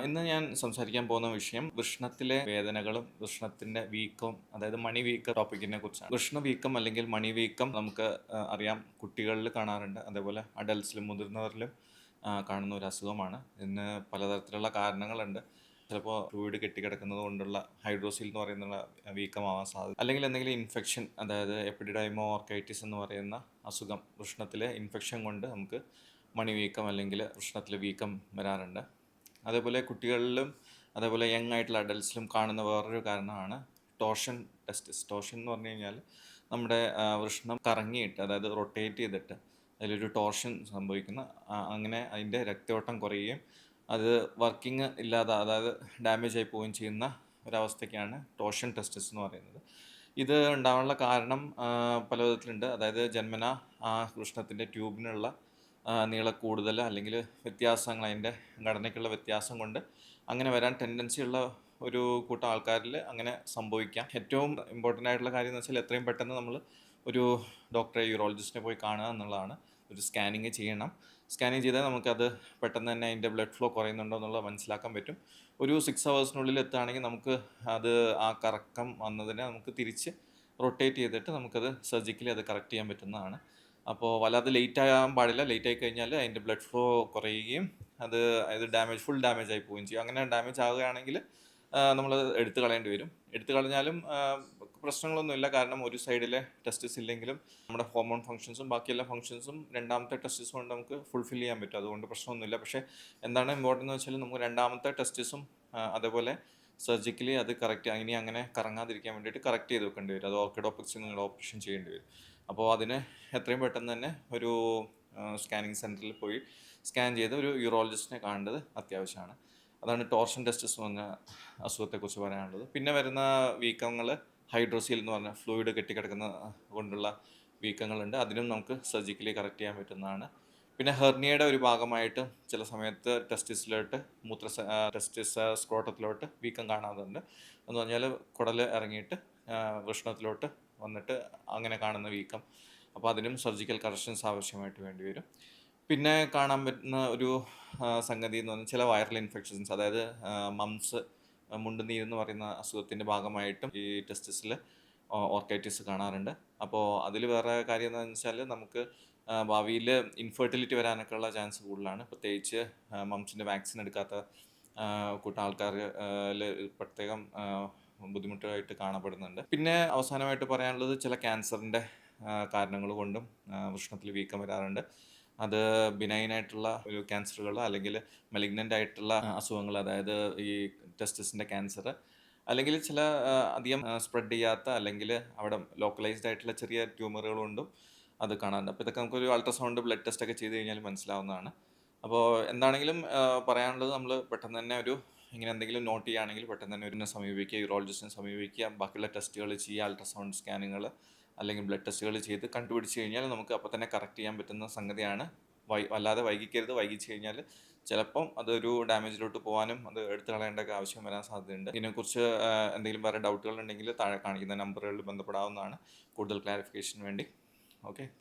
ഇന്ന് ഞാൻ സംസാരിക്കാൻ പോകുന്ന വിഷയം വൃഷ്ണത്തിലെ വേദനകളും വൃഷ്ണത്തിന്റെ വീക്കം അതായത് മണി വീക്ക ടോപ്പിക്കിനെ കുറിച്ചാണ്. വൃഷ്ണ വീക്കം അല്ലെങ്കിൽ മണി വീക്കം നമുക്ക് അറിയാം. കുട്ടികളിൽ കാണാറുണ്ട്. അതേപോലെ അഡൽസിലും മുതിർന്നവരിലും കാണുന്ന ഒരു അസുഖമാണ്. ഇതിന് പലതരത്തിലുള്ള കാരണങ്ങളുണ്ട്. ചിലപ്പോൾ ഫ്ലൂയിഡ് കെട്ടിക്കിടക്കുന്നത് കൊണ്ടുള്ള ഹൈഡ്രോസിൽ എന്ന് പറയുന്ന വീക്കമാവാൻ സാധ്യത അല്ലെങ്കിൽ എന്തെങ്കിലും ഇൻഫെക്ഷൻ അതായത് എപ്പിഡിഡൈമോ ഓർക്കൈറ്റിസ് എന്ന് പറയുന്ന അസുഖം വൃഷ്ണത്തിലെ ഇൻഫെക്ഷൻ കൊണ്ട് നമുക്ക് മണി വീക്കം അല്ലെങ്കിൽ വൃഷ്ണത്തിലെ വീക്കം വരാറുണ്ട്. അതേപോലെ കുട്ടികളിലും അതേപോലെ യങ് ആയിട്ടുള്ള അഡൽട്സിലും കാണുന്ന വേറൊരു കാരണമാണ് ടോഷൻ ടെസ്റ്റിസ് ടോഷൻ എന്ന് പറഞ്ഞു കഴിഞ്ഞാൽ നമ്മുടെ വൃഷ്ണം കറങ്ങിയിട്ട് അതായത് റൊട്ടേറ്റ് ചെയ്തിട്ട് അതിലൊരു ടോർഷൻ സംഭവിക്കുന്ന അങ്ങനെ അതിന്റെ രക്തയോട്ടം കുറയുകയും അത് വർക്കിംഗ് ഇല്ലാതെ അതായത് ഡാമേജ് ആയി പോവുകയും ചെയ്യുന്ന ഒരവസ്ഥയ്ക്കാണ് ടോർഷൻ ടെസ്റ്റിസ് എന്ന് പറയുന്നത്. ഇത് ഉണ്ടാവാനുള്ള കാരണം പല വിധത്തിലുണ്ട് അതായത് ജന്മന ആ വൃഷ്ണത്തിന്റെ ട്യൂബിനുള്ള ആ, നീളം കൂടുതൽ അല്ലെങ്കിൽ വ്യത്യാസങ്ങൾ അതിന്റെ ഘടനയ്ക്കുള്ള വ്യത്യാസം കൊണ്ട് അങ്ങനെ വരാൻ ടെൻഡൻസി ഉള്ള ഒരു കൂട്ടം ആൾക്കാരിൽ അങ്ങനെ സംഭവിക്കാം. ഏറ്റവും ഇമ്പോർട്ടന്റ് ആയിട്ടുള്ള കാര്യം എന്ന് വെച്ചാൽ എത്രയും പെട്ടെന്ന് നമ്മൾ ഒരു ഡോക്ടറെ യൂറോളജിസ്റ്റിനെ പോയി കാണുക എന്നുള്ളതാണ്. ഒരു സ്കാനിങ് ചെയ്യണം. സ്കാനിങ് ചെയ്താൽ നമുക്കത് പെട്ടെന്ന് തന്നെ അതിന്റെ ബ്ലഡ് ഫ്ലോ കുറയുന്നുണ്ടോ എന്നുള്ളത് മനസ്സിലാക്കാൻ പറ്റും. ഒരു സിക്സ് ഹവേഴ്സിനുള്ളിൽ എത്തുകയാണെങ്കിൽ നമുക്ക് അത് ആ കറക്കം വന്നതിനെ നമുക്ക് തിരിച്ച് റൊട്ടേറ്റ് ചെയ്തിട്ട് നമുക്കത് സർജിക്കലി അത് കറക്റ്റ് ചെയ്യാൻ പറ്റുന്നതാണ്. അപ്പോൾ വല്ലാതെ ലേറ്റ് ആകാൻ പാടില്ല. ലേറ്റ് ആയി കഴിഞ്ഞാൽ അതിന്റെ ബ്ലഡ് ഫ്ലോ കുറയുകയും അത് അതായത് ഡാമേജ് ഫുൾ ഡാമേജ് ആയി പോവുകയും ചെയ്യും. അങ്ങനെ ഡാമേജ് ആവുകയാണെങ്കിൽ നമ്മൾ എടുത്തു കളയേണ്ടി വരും. എടുത്തു കളഞ്ഞാലും പ്രശ്നങ്ങളൊന്നുമില്ല കാരണം ഒരു സൈഡിലെ ടെസ്റ്റിസ് ഇല്ലെങ്കിലും നമ്മുടെ ഹോർമോൺ ഫങ്ഷൻസും ബാക്കിയെല്ലാ ഫംഗ്ഷൻസും രണ്ടാമത്തെ ടെസ്റ്റിസ് കൊണ്ട് നമുക്ക് ഫുൾഫിൽ ചെയ്യാൻ പറ്റും. അതുകൊണ്ട് പ്രശ്നമൊന്നുമില്ല പക്ഷേ എന്താണ് ഇമ്പോർട്ടന്റ് എന്ന് വെച്ചാൽ നമുക്ക് രണ്ടാമത്തെ ടെസ്റ്റിസും അതേപോലെ സർജിക്കലി അത് കറക്റ്റ് ഇനി അങ്ങനെ കറങ്ങാതിരിക്കാൻ വേണ്ടിയിട്ട് കറക്റ്റ് ചെയ്ത് വെക്കേണ്ടി വരും. അത് ഓർക്കിഡോപ്പിക്സിൽ നിങ്ങൾ ഓപ്പറേഷൻ ചെയ്യേണ്ടി വരും. അപ്പോൾ അതിന് എത്രയും പെട്ടെന്ന് തന്നെ ഒരു സ്കാനിങ് സെന്ററിൽ പോയി സ്കാൻ ചെയ്ത് ഒരു യൂറോളജിസ്റ്റിനെ കാണേണ്ടത് അത്യാവശ്യമാണ്. അതാണ് ടോർഷൻ ടെസ്റ്റസ് എന്ന് പറഞ്ഞ അസുഖത്തെക്കുറിച്ച് പറയാനുള്ളത്. പിന്നെ വരുന്ന വീക്കങ്ങൾ ഹൈഡ്രോസീൽ എന്ന് പറഞ്ഞ ഫ്ലൂയിഡ് കെട്ടിക്കിടക്കുന്ന കൊണ്ടുള്ള വീക്കങ്ങളുണ്ട്. അതിനും നമുക്ക് സർജിക്കലി കറക്റ്റ് ചെയ്യാൻ പറ്റുന്നതാണ്. പിന്നെ ഹെർണിയയുടെ ഒരു ഭാഗമായിട്ട് ചില സമയത്ത് ടെസ്റ്റിസിലോട്ട് മൂത്ര ടെസ്റ്റിസ് സ്ക്രോട്ടത്തിലോട്ട് വീക്കം കാണാറുണ്ട്. എന്ന് പറഞ്ഞാൽ കുടൽ ഇറങ്ങിയിട്ട് വൃഷ്ണത്തിലോട്ട് വന്നിട്ട് അങ്ങനെ കാണുന്ന വീക്കം. അപ്പോൾ അതിനും സർജിക്കൽ കറക്ഷൻസ് ആവശ്യമായിട്ട് വേണ്ടി വരും. പിന്നെ കാണാൻ പറ്റുന്ന ഒരു സംഗതി എന്ന് പറഞ്ഞാൽ ചില വൈറൽ ഇൻഫെക്ഷൻസ് അതായത് മംസ് മുണ്ടുനീര് എന്ന് പറയുന്ന അസുഖത്തിന്റെ ഭാഗമായിട്ടും ഈ ടെസ്റ്റിസിൽ ഓർക്കൈറ്റിസ് കാണാറുണ്ട്. അപ്പോൾ അതിൽ വേറെ കാര്യം എന്താണെന്ന് വെച്ചാൽ നമുക്ക് ഭാവിയിൽ ഇൻഫെർട്ടിലിറ്റി വരാനൊക്കെ ഉള്ള ചാൻസ് കൂടുതലാണ്. പ്രത്യേകിച്ച് മംസിന്റെ വാക്സിൻ എടുക്കാത്ത കൂട്ടം ആൾക്കാർ പ്രത്യേകം ബുദ്ധിമുട്ടായിട്ട് കാണപ്പെടുന്നുണ്ട്. പിന്നെ അവസാനമായിട്ട് പറയാനുള്ളത് ചില ക്യാൻസറിന്റെ കാരണങ്ങൾ കൊണ്ടും വൃഷ്ണത്തിൽ വീക്കം വരാറുണ്ട്. അത് ബിനൈനായിട്ടുള്ള ഒരു ക്യാൻസറുകൾ അല്ലെങ്കിൽ മലിഗ്നന്റ് ആയിട്ടുള്ള അസുഖങ്ങൾ അതായത് ഈ ടെസ്റ്റിസിന്റെ ക്യാൻസർ അല്ലെങ്കിൽ ചില അധികം സ്പ്രെഡ് ചെയ്യാത്ത അല്ലെങ്കിൽ അവിടെ ലോക്കലൈസ്ഡ് ആയിട്ടുള്ള ചെറിയ ട്യൂമറുകൾ കൊണ്ടും അത് കാണാറുണ്ട്. അപ്പോൾ ഇതൊക്കെ നമുക്കൊരു അൾട്രാസൗണ്ട് ബ്ലഡ് ടെസ്റ്റ് ഒക്കെ ചെയ്ത് കഴിഞ്ഞാൽ മനസ്സിലാവുന്നതാണ്. അപ്പോൾ എന്താണെങ്കിലും പറയാനുള്ളത് നമ്മൾ പെട്ടെന്ന് തന്നെ ഒരു ഇങ്ങനെ എന്തെങ്കിലും നോട്ട് ചെയ്യുകയാണെങ്കിൽ പെട്ടെന്ന് തന്നെ ഒരുനെ സമീപിക്കുക യൂറോളജിസ്റ്റിനെ സമീപിക്കുക ബാക്കിയുള്ള ടെസ്റ്റുകൾ ചെയ്യുക അൾട്രാസൗണ്ട് സ്കാനിങ്ങൾ അല്ലെങ്കിൽ ബ്ലഡ് ടെസ്റ്റുകൾ ചെയ്ത് കണ്ടുപിടിച്ച് കഴിഞ്ഞാൽ നമുക്ക് അപ്പോൾ തന്നെ കറക്റ്റ് ചെയ്യാൻ പറ്റുന്ന സംഗതിയാണ്. വൈ അല്ലാതെ വൈകിക്കരുത്. വൈകിച്ച് കഴിഞ്ഞാൽ ചിലപ്പം അതൊരു ഡാമേജിലോട്ട് പോകാനും അത് എടുത്തു കളയേണ്ട ആവശ്യം വരാൻ സാധ്യതയുണ്ട്. ഇതിനെക്കുറിച്ച് എന്തെങ്കിലും വേറെ ഡൗട്ടുകൾ ഉണ്ടെങ്കിൽ താഴെ കാണിക്കുന്ന നമ്പറുകളിൽ ബന്ധപ്പെടാവുന്നതാണ്. കൂടുതൽ ക്ലാരിഫിക്കേഷന് വേണ്ടി. Okay thank